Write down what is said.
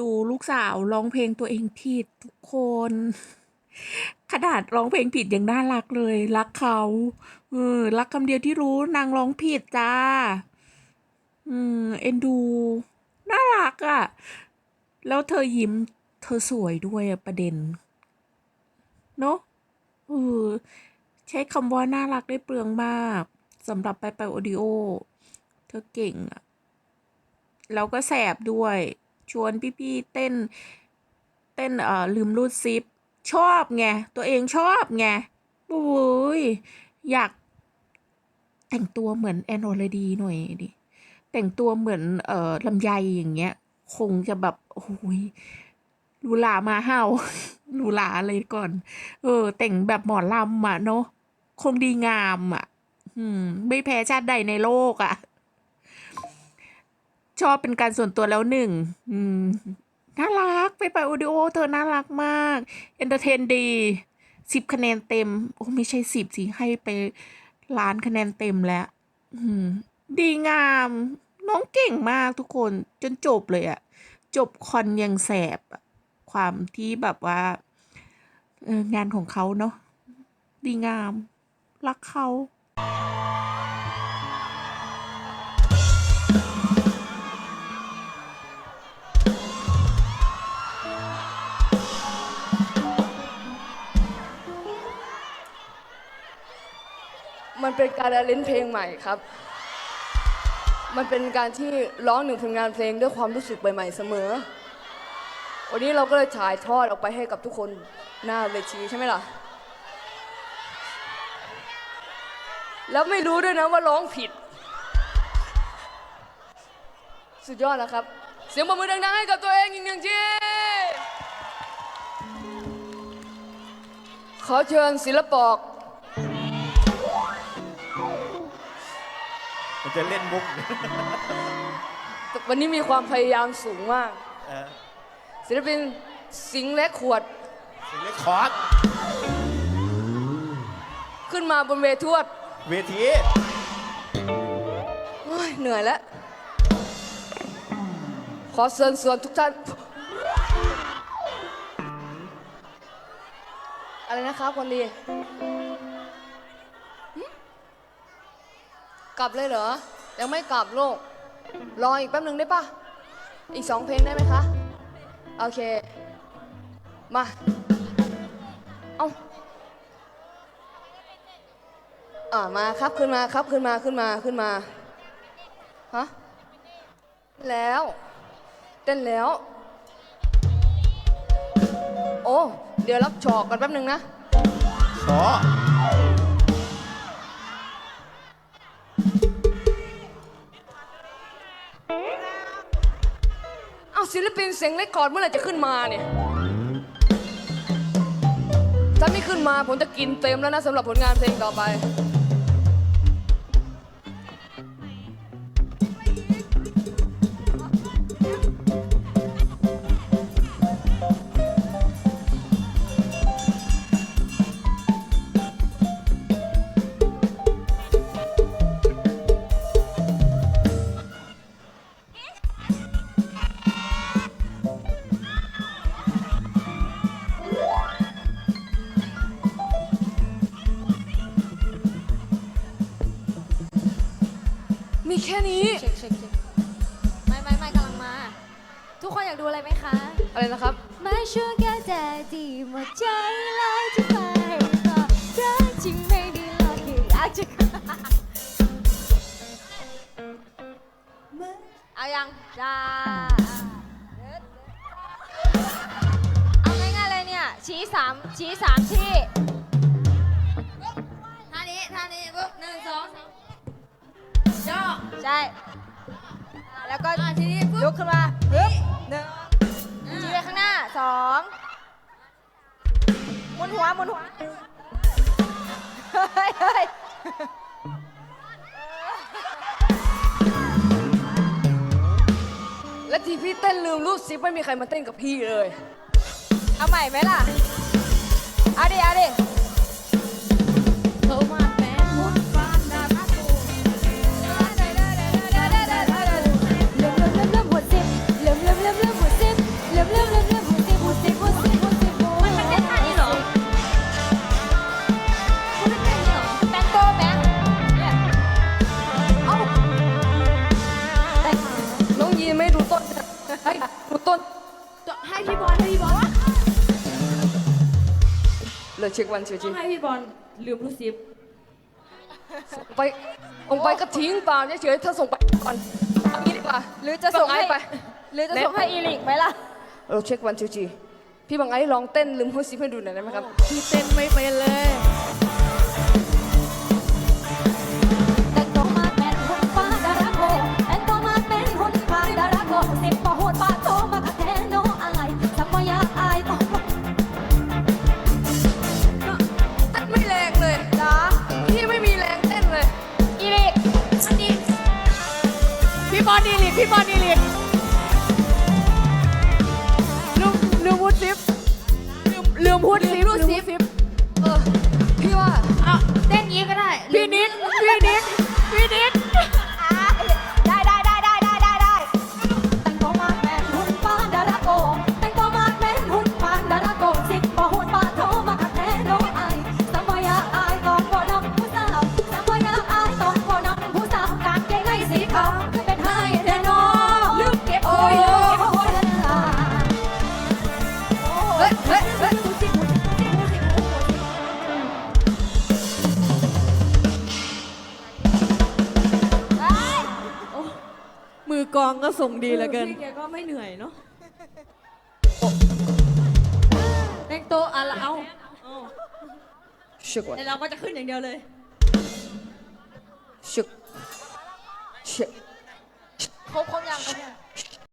ดูลูกสาวร้องเพลงตัวเองผิดทุกคน ขนาดร้องเพลงผิดยังน่ารักเลย รักเขาเออรักคำเดียวที่รู้นางร้องผิดจ้า อืมเอ็นดูน่ารักอะ่ะ แล้วเธอยิ้ม เธอสวยด้วยประเด็น เนอะเออใช้คำว่าน่ารักได้เปลืองมากสำหรับไปไปโอดิโอ เธอเก่งอะแล้วก็แสบด้วย ชวนพี่ๆเต้น เต้นเอ่อลืมรูดซิป ชอบไง ตัวเองชอบไงโอ้ยอยาก แต่งตัวเหมือนแอนโอรดีหน่อยดิ แต่งตัวเหมือนเอ่อลำไยอย่างเงี้ย คงจะแบบโอ้ยหรูหรามาเห่าหรูหราเลยก่อน เออ แต่งแบบหมอลำอะเนาะคงดีงามอะ อืม ไม่แพ้ชาติใดในโลกอะ ชอบเป็นการส่วนตัวแล้วหนึ่งอืมน่ารักไปไปโอดิโอเธอน่ารักมากเอนเตอร์เทนดีสิบคะแนนเต็ม โอ้ไม่ใช่สิบสิให้ไปล้านคะแนนเต็มแล้วดีงาม น้องเก่งมากทุกคนจนจบเลยอะจบคอนยังแสบ ความที่แบบว่า งานของเขาเนาะดีงาม รักเขา มันเป็นการเล่นเพลงใหม่ครับ มันเป็นการที่ร้องหนึ่งผลงานเพลงด้วยความรู้สึกใหม่ๆเสมอ วันนี้เราก็เลยถ่ายทอดออกไปให้กับทุกคนหน้าเวทีใช่ไหมล่ะ แล้วไม่รู้ด้วยนะว่าร้องผิด สุดยอดนะครับ เสียงปรบมือดังๆให้กับตัวเองอีกหนึ่งทีขอเชิญศิลปอก จะเล่นมุกวันนี้มีความพยายามสูงมาก เออศิลปินสิงห์และขวดเสียงเล็กคอร์ดขึ้นมาบนเวทวดเวทีโอ้ยเหนื่อยแล้ว ขอเชิญส่วนทุกท่าน อะไรนะครับคนดี ลับเลยเหรอ ยังไม่กลับโลกรออีกแป๊บหนึ่งได้ปะอีกสองเพลงได้ไหมคะ โอเค มา เอาอ่ามาครับขึ้นมาครับขึ้นมาขึ้นมาขึ้นมา ฮะ แล้ว เต้นแล้ว โอ้ เดี๋ยวรับชอกกันแป๊บหนึ่งนะ ขอ ศิลปินเสียงเล็กคอร์ดเมื่อไหร่จะขึ้นมาเนี่ย ถ้าไม่ขึ้นมาผมจะกินเต็มแล้วนะสำหรับผลงานเพลงต่อไป มีแค่นี้ เช็คเช็คเช็คไม่ไม่ไม่กำลังมา ทุกคนอยากดูอะไรไหมคะ อะไรนะครับไม่ช่วยแก้แต่ดีหมดใจเลยที่มาให้ต่อรักจริงไม่ดีหรอกที่อยากจะเอายังจ้าเอาง่ายๆเลยเนี่ย ชี้สามชี้สามที่ ใช่ แล้วก็ทีนี้ลุกขึ้นมาปึ๊บหนึ่งชี้ไปข้างหน้าสองหมุนหัวหมุนหัวเฮ้ยเฮ้ยและทีพี่เต้นลืมรูดซิปไม่มีใครมาเต้นกับพี่เลย เอาใหม่ไหมล่ะ เอาดิ เอาดิ เลยเช็ควันเชียวจีให้พี่บอลลืมรูดซิปไปส่งไปก็ทิ้งเปล่าเฉยๆถ้าส่งไปก่อนเอางี้ดีกว่าหรือจะส่งให้บัไอ้ไป หรือจะส่งให้อีลิกไหมล่ะเราเช็ควันชิวจีพี่บังไอ้ลองเต้นลืมฮูดซิปให้ดูหน่อยได้ไหมครับพี่เต้นไม่เป็นเลย บอลดีลิกพี่บอลดีลิกลืมลืมพูดซิปลืมลืมพูดซิ อกองก็ส่งดีเหลือเกิน พี่แกก็ไม่เหนื่อยเนาะแต่งโตวอะละเอาเอาเช็ควันแต่เราก็จะขึ้นอย่างเดียวเลยเช็คเช็คครบครบยังครบยัง